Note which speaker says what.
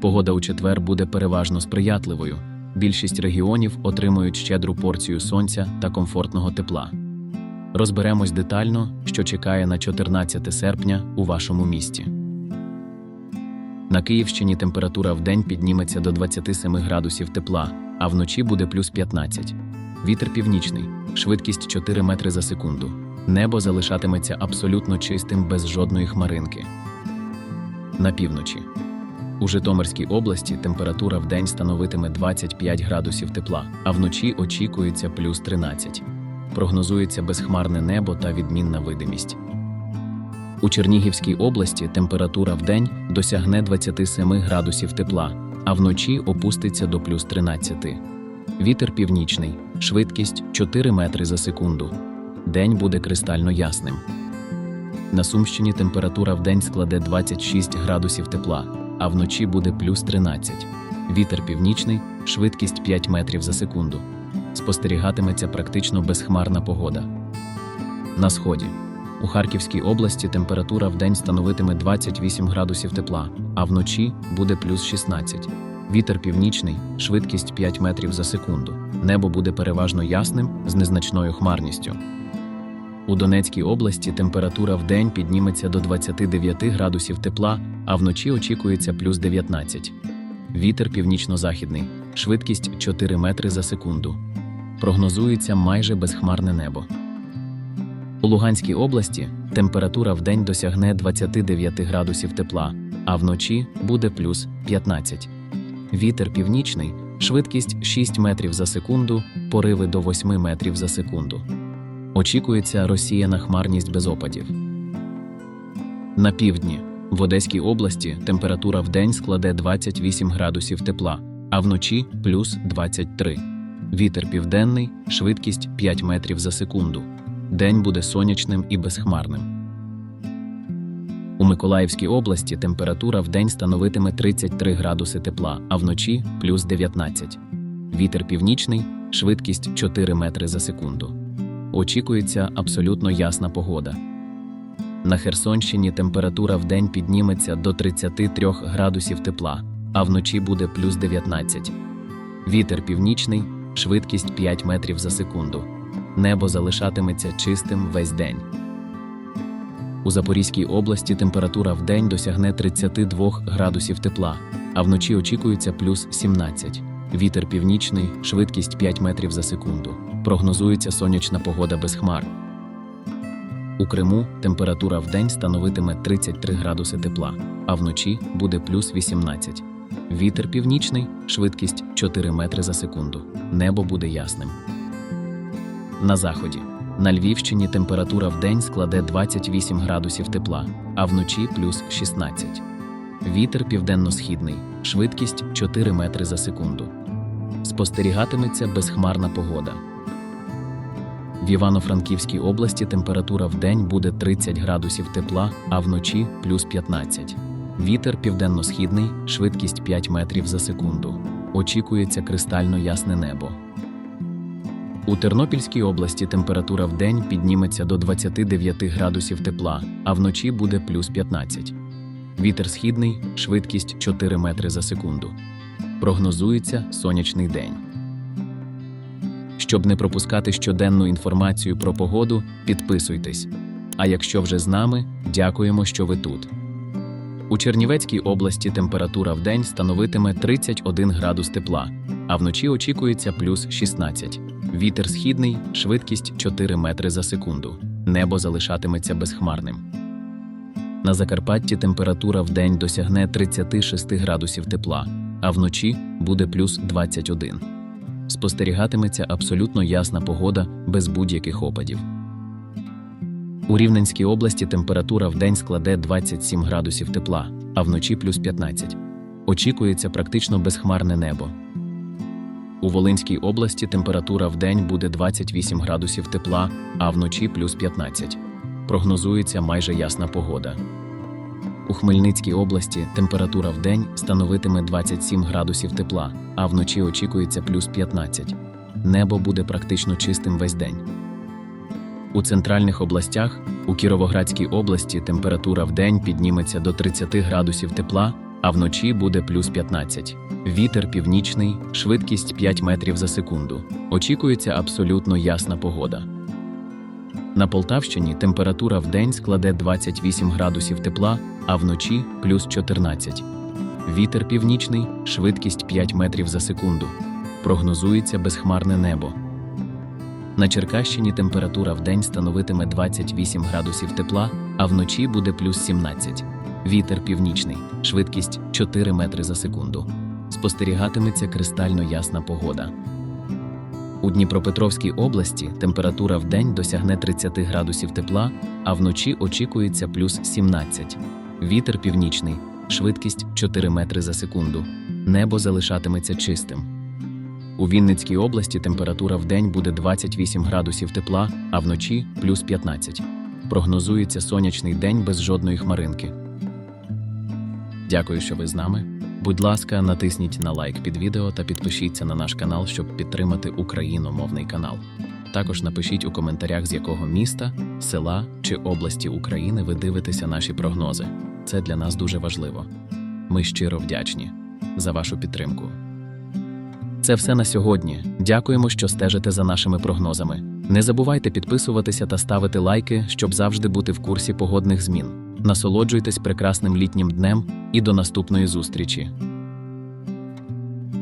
Speaker 1: Погода у четвер буде переважно сприятливою. Більшість регіонів отримують щедру порцію сонця та комфортного тепла. Розберемось детально, що чекає на 14 серпня у вашому місті. На Київщині температура в день підніметься до 27 градусів тепла, а вночі буде плюс 15. Вітер північний, швидкість 4 метри за секунду. Небо залишатиметься абсолютно чистим без жодної хмаринки. На півночі. У Житомирській області температура в день становитиме 25 градусів тепла, а вночі очікується плюс 13. Прогнозується безхмарне небо та відмінна видимість. У Чернігівській області температура в день досягне 27 градусів тепла, а вночі опуститься до плюс 13. Вітер північний, швидкість 4 метри за секунду. День буде кристально ясним. На Сумщині температура в день складе 26 градусів тепла, а вночі буде плюс 13. Вітер північний, швидкість 5 метрів за секунду. Спостерігатиметься практично безхмарна погода. На сході. У Харківській області температура в день становитиме 28 градусів тепла, а вночі буде плюс 16. Вітер північний, швидкість 5 метрів за секунду. Небо буде переважно ясним з незначною хмарністю. У Донецькій області температура в день підніметься до 29 градусів тепла, а вночі очікується плюс 19. Вітер північно-західний, швидкість 4 метри за секунду. Прогнозується майже безхмарне небо. У Луганській області температура в день досягне 29 градусів тепла, а вночі буде плюс 15. Вітер північний, швидкість 6 метрів за секунду, пориви до 8 метрів за секунду. Очікується розсіяна хмарність без опадів. На півдні в Одеській області температура в день складе 28 градусів тепла, а вночі плюс 23. Вітер південний, швидкість 5 метрів за секунду. День буде сонячним і безхмарним. У Миколаївській області температура в день становитиме 33 градуси тепла, а вночі плюс 19. Вітер північний, швидкість 4 метри за секунду. Очікується абсолютно ясна погода. На Херсонщині температура в день підніметься до 33 градусів тепла, а вночі буде плюс 19. Вітер північний, швидкість 5 метрів за секунду. Небо залишатиметься чистим весь день. У Запорізькій області температура в день досягне 32 градусів тепла, а вночі очікується плюс 17. Вітер північний, швидкість 5 метрів за секунду. Прогнозується сонячна погода без хмар. У Криму температура в день становитиме 33 градуси тепла, а вночі буде плюс 18. Вітер північний, швидкість 4 метри за секунду. Небо буде ясним. На заході. На Львівщині температура в день складе 28 градусів тепла, а вночі плюс 16. Вітер південно-східний, швидкість 4 метри за секунду. Спостерігатиметься безхмарна погода. В Івано-Франківській області температура в день буде 30 градусів тепла, а вночі плюс 15. Вітер південно-східний, швидкість 5 метрів за секунду. Очікується кристально ясне небо. У Тернопільській області температура в день підніметься до 29 градусів тепла, а вночі буде плюс 15. Вітер східний, швидкість 4 метри за секунду. Прогнозується сонячний день. Щоб не пропускати щоденну інформацію про погоду, підписуйтесь. А якщо вже з нами, дякуємо, що ви тут. У Чернівецькій області температура в день становитиме 31 градус тепла, а вночі очікується плюс 16. Вітер східний, швидкість 4 метри за секунду. Небо залишатиметься безхмарним. На Закарпатті температура в день досягне 36 градусів тепла, а вночі буде плюс 21. Спостерігатиметься абсолютно ясна погода без будь-яких опадів. У Рівненській області температура в день складе 27 градусів тепла, а вночі плюс 15. Очікується практично безхмарне небо. У Волинській області температура в день буде 28 градусів тепла, а вночі плюс 15. Прогнозується майже ясна погода. У Хмельницькій області температура в день становитиме 27 градусів тепла, а вночі очікується плюс 15. Небо буде практично чистим весь день. У центральних областях у Кіровоградській області температура в день підніметься до 30 градусів тепла, а вночі буде плюс 15. Вітер північний, швидкість 5 метрів за секунду. Очікується абсолютно ясна погода. На Полтавщині температура вдень складе 28 градусів тепла, а вночі плюс 14. Вітер північний, швидкість 5 метрів за секунду. Прогнозується безхмарне небо. На Черкащині температура вдень становитиме 28 градусів тепла, а вночі буде плюс 17. Вітер північний, швидкість 4 метри за секунду. Спостерігатиметься кристально ясна погода. У Дніпропетровській області температура вдень досягне 30 градусів тепла, а вночі очікується плюс 17. Вітер північний, швидкість 4 метри за секунду. Небо залишатиметься чистим. У Вінницькій області температура вдень буде 28 градусів тепла, а вночі плюс 15. Прогнозується сонячний день без жодної хмаринки. Дякую, що ви з нами. Будь ласка, натисніть на лайк під відео та підпишіться на наш канал, щоб підтримати україномовний канал. Також напишіть у коментарях, з якого міста, села чи області України ви дивитеся наші прогнози. Це для нас дуже важливо. Ми щиро вдячні за вашу підтримку. Це все на сьогодні. Дякуємо, що стежите за нашими прогнозами. Не забувайте підписуватися та ставити лайки, щоб завжди бути в курсі погодних змін. Насолоджуйтесь прекрасним літнім днем і до наступної зустрічі.